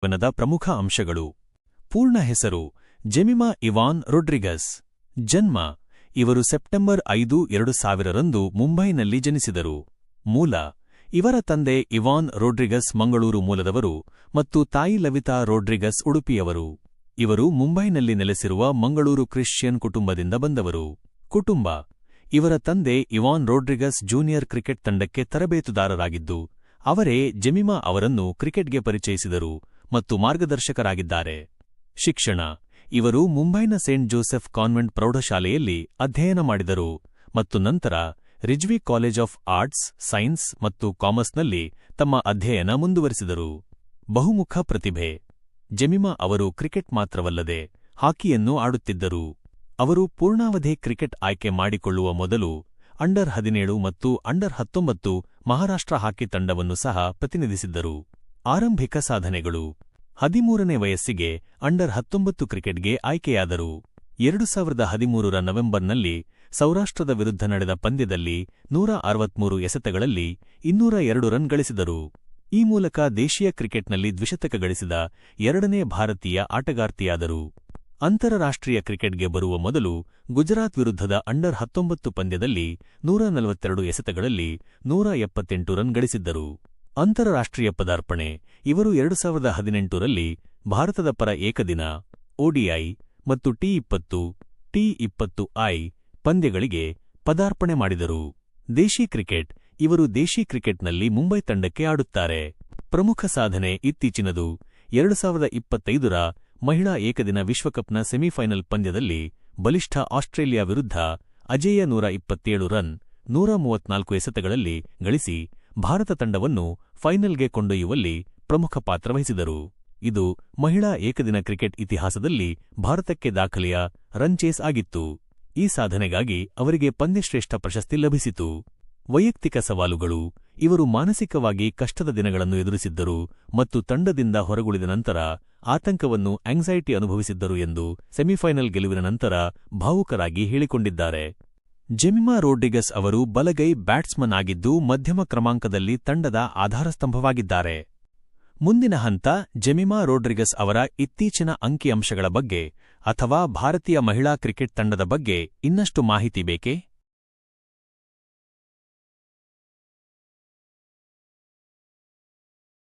ಜೀವನದ ಪ್ರಮುಖ ಅಂಶಗಳು. ಪೂರ್ಣ ಹೆಸರು ಜೆಮಿಮಾ ಇವಾನ್ ರೊಡ್ರಿಗಸ್. ಜನ್ಮ, ಇವರು ಸೆಪ್ಟೆಂಬರ್ ಐದು, ಎರಡು ಸಾವಿರರಂದು ಮುಂಬೈನಲ್ಲಿ ಜನಿಸಿದರು. ಮೂಲ, ಇವರ ತಂದೆ ಇವಾನ್ ರೋಡ್ರಿಗಸ್ ಮಂಗಳೂರು ಮೂಲದವರು ಮತ್ತು ತಾಯಿ ಲವಿತಾ ರೋಡ್ರಿಗಸ್ ಉಡುಪಿಯವರು. ಇವರು ಮುಂಬೈನಲ್ಲಿ ನೆಲೆಸಿರುವ ಮಂಗಳೂರು ಕ್ರಿಶ್ಚಿಯನ್ ಕುಟುಂಬದಿಂದ ಬಂದವರು. ಕುಟುಂಬ, ಇವರ ತಂದೆ ಇವಾನ್ ರೋಡ್ರಿಗಸ್ ಜೂನಿಯರ್ ಕ್ರಿಕೆಟ್ ತಂಡಕ್ಕೆ ತರಬೇತುದಾರರಾಗಿದ್ದು, ಅವರೇ ಜೆಮಿಮಾ ಅವರನ್ನು ಕ್ರಿಕೆಟ್ಗೆ ಪರಿಚಯಿಸಿದರು. ಮತ್ತು ಮಾರ್ಗದರ್ಶಕರಾಗಿದ್ದಾರೆ. ಶಿಕ್ಷಣ. ಇವರು ಮುಂಬೈನ ಸೇಂಟ್ ಜೋಸೆಫ್ ಕಾನ್ವೆಂಟ್ ಪ್ರೌಢಶಾಲೆಯಲ್ಲಿ ಅಧ್ಯಯನ ಮಾಡಿದರು ಮತ್ತು ನಂತರ Rizvi college of arts, science ಮತ್ತು ಕಾಮರ್ಸ್ನಲ್ಲಿ ತಮ್ಮ ಅಧ್ಯಯನ ಮುಂದುವರಿಸಿದರು. ಬಹುಮುಖ ಪ್ರತಿಭೆ. ಜೆಮಿಮಾ ಅವರು ಕ್ರಿಕೆಟ್ ಮಾತ್ರವಲ್ಲದೆ ಹಾಕಿಯನ್ನು ಆಡುತ್ತಿದ್ದರು. ಅವರು ಪೂರ್ಣಾವಧಿ ಕ್ರಿಕೆಟ್ ಆಯ್ಕೆ ಮಾಡಿಕೊಳ್ಳುವ ಮೊದಲು ಅಂಡರ್ ಹದಿನೇಳು ಮತ್ತು ಅಂಡರ್ ಹತ್ತೊಂಬತ್ತು ಮಹಾರಾಷ್ಟ್ರ ಹಾಕಿ ತಂಡವನ್ನು ಸಹ ಪ್ರತಿನಿಧಿಸಿದ್ದರು. ಆರಂಭಿಕ ಸಾಧನೆಗಳು. ಹದಿಮೂರನೇ ವಯಸ್ಸಿಗೆ ಅಂಡರ್ ಹತ್ತೊಂಬತ್ತು ಕ್ರಿಕೆಟ್ಗೆ ಆಯ್ಕೆಯಾದರು. ಎರಡು ಸಾವಿರದ ಹದಿಮೂರರ ನವೆಂಬರ್ನಲ್ಲಿ ಸೌರಾಷ್ಟ್ರದ ವಿರುದ್ಧ ನಡೆದ ಪಂದ್ಯದಲ್ಲಿ ನೂರ ಅರವತ್ಮೂರು ಎಸೆತಗಳಲ್ಲಿ ಇನ್ನೂರ ಎರಡು ರನ್ ಗಳಿಸಿದರು. ಈ ಮೂಲಕ ದೇಶೀಯ ಕ್ರಿಕೆಟ್ನಲ್ಲಿ ದ್ವಿಶತಕ ಗಳಿಸಿದ ಎರಡನೇ ಭಾರತೀಯ ಆಟಗಾರ್ತಿಯಾದರು. ಅಂತಾರಾಷ್ಟ್ರೀಯ ಕ್ರಿಕೆಟ್ಗೆ ಬರುವ ಮೊದಲು ಗುಜರಾತ್ ವಿರುದ್ಧದ ಅಂಡರ್ ಹತ್ತೊಂಬತ್ತು ಪಂದ್ಯದಲ್ಲಿ ನೂರ ನಲವತ್ತೆರಡು ಎಸೆತಗಳಲ್ಲಿ ನೂರ ಎಪ್ಪತ್ತೆಂಟು ರನ್ ಗಳಿಸಿದ್ದರು. ಅಂತಾರಾಷ್ಟ್ರೀಯ ಪದಾರ್ಪಣೆ. ಇವರು ಎರಡು ಸಾವಿರದ ಹದಿನೆಂಟರಲ್ಲಿ ಭಾರತದ ಪರ ಏಕದಿನ ಒಡಿಐ ಮತ್ತು ಟಿ ಇಪ್ಪತ್ತು ಟಿ ಇಪ್ಪತ್ತು ಐ ಪಂದ್ಯಗಳಿಗೆ ಪದಾರ್ಪಣೆ ಮಾಡಿದರು. ದೇಶಿ ಕ್ರಿಕೆಟ್. ಇವರು ದೇಶಿ ಕ್ರಿಕೆಟ್ನಲ್ಲಿ ಮುಂಬೈ ತಂಡಕ್ಕೆ ಆಡುತ್ತಾರೆ. ಪ್ರಮುಖ ಸಾಧನೆ ಇತ್ತೀಚಿನದು. ಎರಡು ಸಾವಿರದ ಇಪ್ಪತ್ತೈದರ ಮಹಿಳಾ ಏಕದಿನ ವಿಶ್ವಕಪ್ನ ಸೆಮಿಫೈನಲ್ ಪಂದ್ಯದಲ್ಲಿ ಬಲಿಷ್ಠ ಆಸ್ಟ್ರೇಲಿಯಾ ವಿರುದ್ಧ ಅಜೇಯ ನೂರ ಇಪ್ಪತ್ತೇಳು ರನ್, ನೂರ ಮೂವತ್ನಾಲ್ಕು ಎಸೆತಗಳಲ್ಲಿ ಗಳಿಸಿ ಭಾರತ ತಂಡವನ್ನು ಫೈನಲ್ಗೆ ಕೊಂಡೊಯ್ಯುವಲ್ಲಿ ಪ್ರಮುಖ ಪಾತ್ರ ವಹಿಸಿದರು. ಇದು ಮಹಿಳಾ ಏಕದಿನ ಕ್ರಿಕೆಟ್ ಇತಿಹಾಸದಲ್ಲಿ ಭಾರತಕ್ಕೆ ದಾಖಲೆಯ ರನ್ಚೇಸ್ ಆಗಿತ್ತು. ಈ ಸಾಧನೆಗಾಗಿ ಅವರಿಗೆ ಪಂದ್ಯಶ್ರೇಷ್ಠ ಪ್ರಶಸ್ತಿ ಲಭಿಸಿತು. ವೈಯಕ್ತಿಕ ಸವಾಲುಗಳು, ಇವರು ಮಾನಸಿಕವಾಗಿ ಕಷ್ಟದ ದಿನಗಳನ್ನು ಎದುರಿಸಿದ್ದರು ಮತ್ತು ತಂಡದಿಂದ ಹೊರಗುಳಿದ ನಂತರ ಆತಂಕವನ್ನು ಆಂಗ್ಸೈಟಿ ಅನುಭವಿಸಿದ್ದರು ಎಂದು ಸೆಮಿಫೈನಲ್ ಗೆಲುವಿನ ನಂತರ ಭಾವುಕರಾಗಿ ಹೇಳಿಕೊಂಡಿದ್ದಾರೆ. ಜೆಮಿಮಾ ರೋಡ್ರಿಗಸ್ ಅವರು ಬಲಗೈ ಬ್ಯಾಟ್ಸ್ಮನ್ ಆಗಿದ್ದು ಮಧ್ಯಮ ಕ್ರಮಾಂಕದಲ್ಲಿ ತಂಡದ ಆಧಾರಸ್ತಂಭವಾಗಿದ್ದಾರೆ. ಮುಂದಿನ ಹಂತ ಜೆಮಿಮಾ ರೋಡ್ರಿಗಸ್ ಅವರ ಇತ್ತೀಚಿನ ಅಂಕಿಅಂಶಗಳ ಬಗ್ಗೆ ಅಥವಾ ಭಾರತೀಯ ಮಹಿಳಾ ಕ್ರಿಕೆಟ್ ತಂಡದ ಬಗ್ಗೆ ಇನ್ನಷ್ಟು ಮಾಹಿತಿ ಬೇಕೇ?